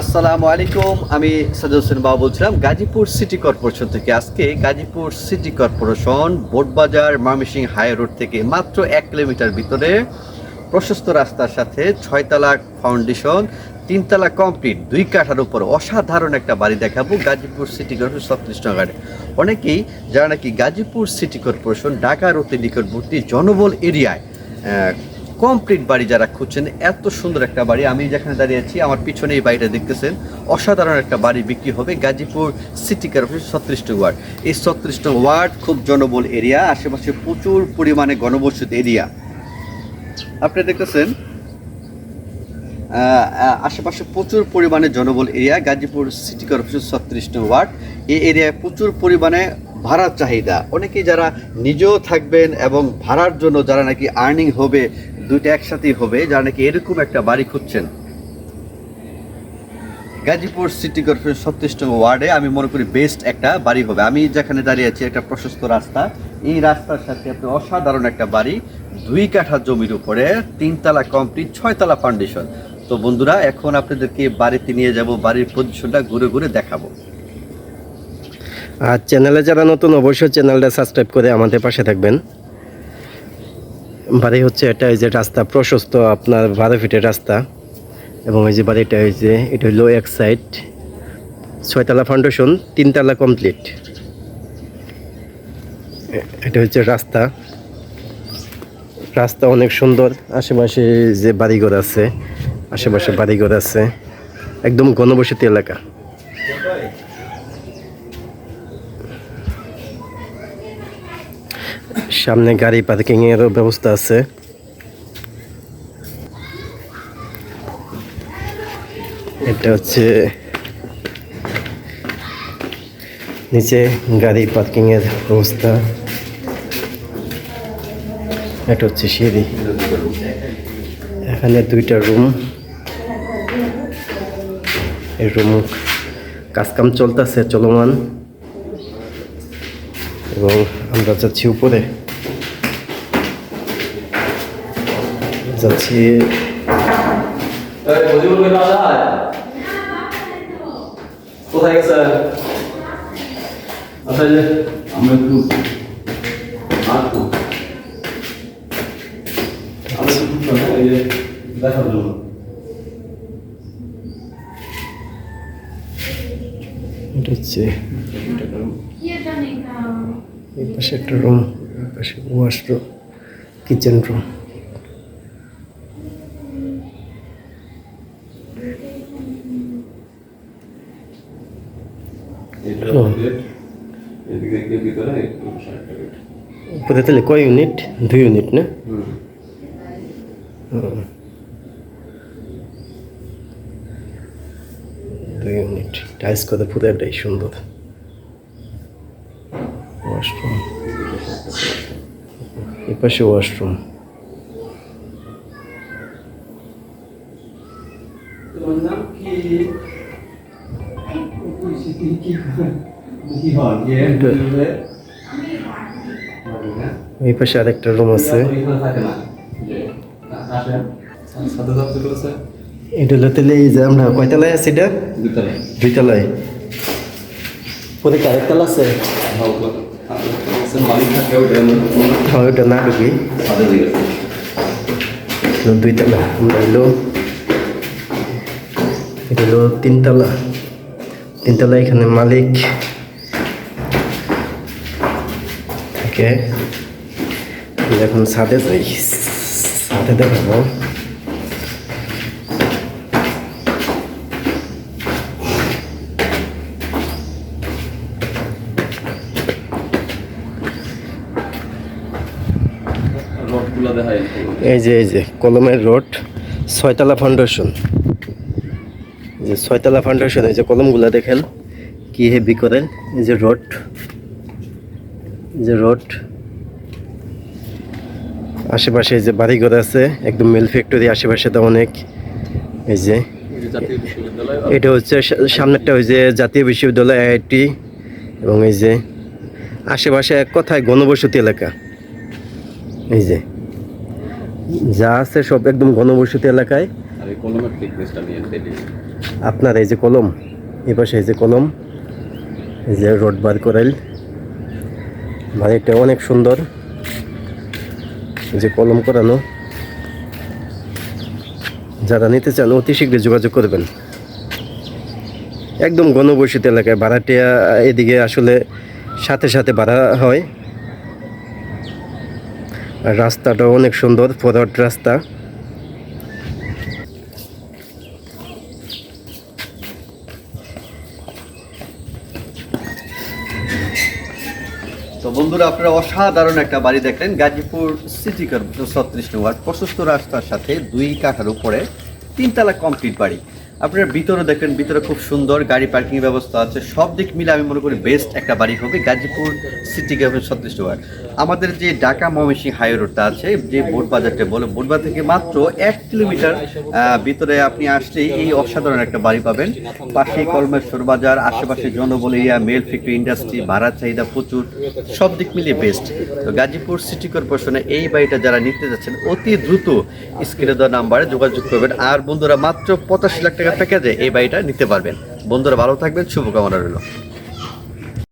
আসসালামু আলাইকুম, আমি সাজু হোসেন বাবু বলছিলাম, গাজীপুর সিটি কর্পোরেশন থেকে। আজকে Gazipur city corporation Botbazar Mymensingh high road থেকে মাত্র এক কিলোমিটার ভিতরে প্রশস্ত রাস্তার সাথে ছয়তলা ফাউন্ডেশন তিনতলা কমপ্লিট দুই কাঠার উপর অসাধারণ একটা বাড়ি দেখাবো গাজীপুর সিটি কর্পোরেশন ছত্রিশ নগরে। অনেকেই যারা নাকি গাজীপুর সিটি কর্পোরেশন, ঢাকার রোডের নিকটবর্তী জনবল এরিয়ায় কমপ্লিট বাড়ি যারা খুঁজছেন, এত সুন্দর একটা বাড়ি। আমি যেখানে দাঁড়িয়ে আছি, আমার পিছনে এই বাড়িটা দেখতেছেন। অসাধারণ একটা বাড়ি বিক্রি হবে গাজীপুর সিটি কর্পোরেশন ছত্রিশ ওয়ার্ড। এই ছত্রিশ নং ওয়ার্ড খুব জনবল এরিয়া, আশেপাশে প্রচুর পরিমাণে গণবসতি এরিয়া। আপনি দেখতেছেন আশেপাশে প্রচুর পরিমাণে জনবল এরিয়া, গাজীপুর সিটি কর্পোরেশন ছত্রিশ নং ওয়ার্ড। এই এরিয়ায় প্রচুর পরিমাণে ভাড়ার চাহিদা। অনেকেই যারা নিজেও থাকবেন এবং ভাড়ার জন্য যারা নাকি আর্নিং হবে, দুইটা একসাথেই হবে, যারা নাকি এরকম একটা বাড়ি খুঁজছেন। গাজীপুর সিটি কর্পোরেশন ছত্রিশ নং ওয়ার্ডে আমি মনে করি বেস্ট একটা বাড়ি হবে। আমি যেখানে দাঁড়িয়ে আছি, একটা প্রশস্ত রাস্তা। এই রাস্তার সাথে আপনি অসাধারণ একটা বাড়ি, দুই কাঠা জমির উপরে তিনতলা কমপ্লিট ছয়তলা ফাউন্ডেশন তো বন্ধুরা, এখন আপনাদেরকে বাড়িতে নিয়ে যাব, বাড়ির পজিশনটা ঘুরে ঘুরে দেখাবো। আর চ্যানেলে যারা নতুন, অবশ্যই চ্যানেলটা সাবস্ক্রাইব করে আমাদের পাশে থাকবেন। বাড়ি হচ্ছে এটা এই যে রাস্তা, প্রশস্ত আপনার বারো ফিটের রাস্তা। এবং এই যে বাড়িটা এই যে, এটা হলো এক সাইড ছয়তলা ফাউন্ডেশন তিনতলা কমপ্লিট এটা হচ্ছে রাস্তা। রাস্তা অনেক সুন্দর। আশেপাশে যে বাড়িঘর আছে, আশেপাশে বাড়িঘর আছে, একদম ঘনবসতি এলাকা। সামনে গাড়ি পার্কিংয়েরও ব্যবস্থা আছে। এটা হচ্ছে নিচে গাড়ি পার্কিংয়ের ব্যবস্থা। এটা হচ্ছে সিঁড়ি। এখানে দুইটা রুম। এই রুম কাজকাম চলতেছে, চলমান। এবং আমরা যাচ্ছি উপরে। যাচ্ছি কোথায় আচ্ছা আমরা একটু আসব আমরা একটু ঢুকলাম, হ্যাঁ, এই যে দেখার জন্য। এটা হচ্ছে এই পাশে একটা রুম পাশে ওয়াশরুম কিচেন রুম উপরে তাহলে কয় ইউনিট দুই ইউনিট না? হুম। দুই ইউনিট টাইলস করে পুরোটাই সুন্দর ওয়াশরুম এই পাশে ওয়াশরুম হয় ইয়ে এই পাশে আরেকটা রুম আছে এটা হলো তাহলে এই যে আমরা কয়তলায় আছি এটা? দুইতলায় পরে আরেকতলা আছে? ওটা না ঢুকি। সাথে দুইতলা আমরা হলো এটা হলো তিনতলা তিনতলা এখানে মালিক থাকে। এখন ছাদে যাই। ছাদে দেখাবো। এই যে এই যে, কলমের রোড, ছয়তলা ফাউন্ডেশন যে, ছয়তলা ফাউন্ডেশন এই যে কলমগুলো দেখেন, কি হেভি করেন এই যে রোড যে রোড। আশেপাশে যে বাড়িঘর আছে, একদম মিল ফ্যাক্টরি আশেপাশে তো অনেক। এই যে, এটা হচ্ছে সামনেরটা ওই যে জাতীয় বিশ্ববিদ্যালয়, আইআইটি, এবং এই যে, আশেপাশে এক কথায় গণবসতি এলাকা। এই যে যা আছে সব একদম ঘনবসতি এলাকায়। আপনার এই যে কলম এ পাশে এই যে কলম এই যে রোড বার করাইল। বাড়িটা অনেক সুন্দর যে কলম করানো। যারা নিতে চান অতি শীঘ্রই যোগাযোগ করবেন। একদম ঘনবসতি এলাকায় ভাড়াটিয়া এদিকে আসলে সাথে সাথে ভাড়া হয়। রাস্তাটাও অনেক সুন্দর, ফরওয়ার্ড রাস্তা। তো বন্ধুরা, আপনারা অসাধারণ একটা বাড়ি দেখলেন, গাজীপুর সিটি কর্পোরেশন ছত্রিশ নম্বর, প্রশস্ত রাস্তার সাথে দুই কাঠার উপরে তিনতলা কমপ্লিট বাড়ি। আপনারা ভিতরে দেখলেন ভিতরে খুব সুন্দর গাড়ি পার্কিং ব্যবস্থা আছে। সব দিক মিলে আমি মনে করি বেস্ট একটা বাড়ি হবে গাজীপুর সিটি কর্পোরেশন ছত্রিশ নম্বর আমাদের যে ঢাকা ময়মনসিংহ হাই রোডটা আছে, যে বোট বাজারটা বলে বোট বাজার থেকে মাত্র এক কিলোমিটার ভিতরে আপনি আসলেই এই অসাধারণ একটা বাড়ি পাবেন। পাশে কলমেশ্বর বাজার, আশেপাশে জনবল এরিয়া মেল ফ্যাক্টরি ইন্ডাস্ট্রি ভাড়া চাহিদা প্রচুর। সব দিক মিলিয়ে বেস্ট তো গাজীপুর সিটি কর্পোরেশনে এই বাড়িটা যারা নিতে যাচ্ছেন, অতি দ্রুত স্ক্রিনে দেওয়া নাম্বারে যোগাযোগ করবেন। আর বন্ধুরা, মাত্র পঁচাশি লাখ টাকা প্যাকেজে এই বাড়িটা নিতে পারবেন। বন্ধুরা ভালো থাকবেন শুভকামনা রইল।